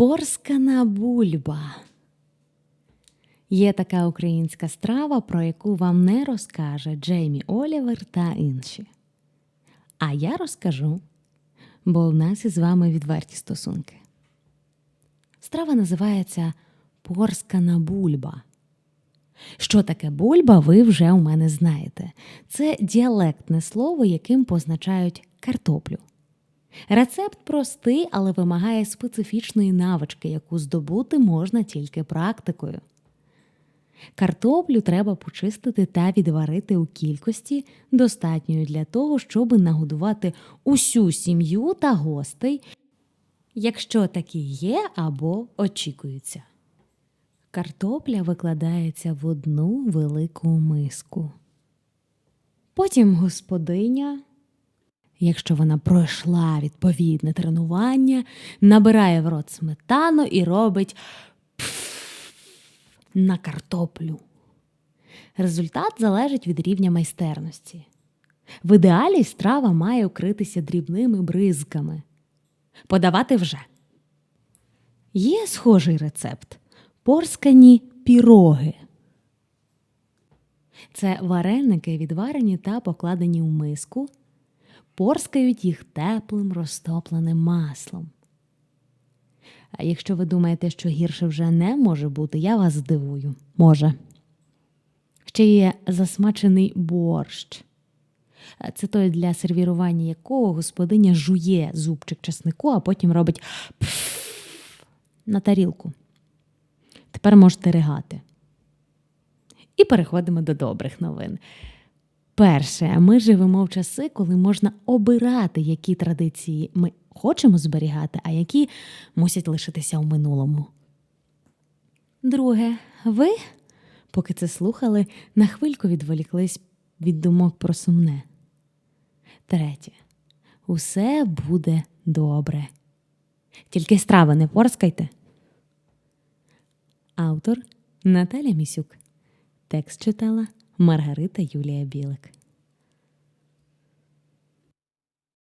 Порскана бульба. Є така українська страва, про яку вам не розкаже Джеймі Олівер та інші. А я розкажу, бо в нас із вами відверті стосунки. Страва називається порскана бульба. Що таке бульба, ви вже у мене знаєте. Це діалектне слово, яким позначають картоплю. Рецепт простий, але вимагає специфічної навички, яку здобути можна тільки практикою. Картоплю треба почистити та відварити у кількості, достатньої для того, щоб нагодувати усю сім'ю та гостей, якщо такі є або очікуються. Картопля викладається в одну велику миску. Потім господиня, якщо вона пройшла відповідне тренування, набирає в рот сметану і робить на картоплю. Результат залежить від рівня майстерності. В ідеалі страва має укритися дрібними бризками. Подавати вже. Є схожий рецепт порскані піроги. Це вареники, відварені та покладені у миску, порскають їх теплим розтопленим маслом. А якщо ви думаєте, що гірше вже не може бути, я вас здивую. Може. Ще є засмачений борщ. Це той, для сервірування якого господиня жує зубчик чеснику, а потім робить пф на тарілку. Тепер можете ригати. І переходимо до добрих новин. Перше, ми живемо в часи, коли можна обирати, які традиції ми хочемо зберігати, а які мусять лишитися у минулому. Друге, ви, поки це слухали, на хвильку відволіклись від думок про сумне. Третє, усе буде добре. Тільки страви не порскайте. Автор Наталя Місюк. Текст читала Маргарита Юлія Білик.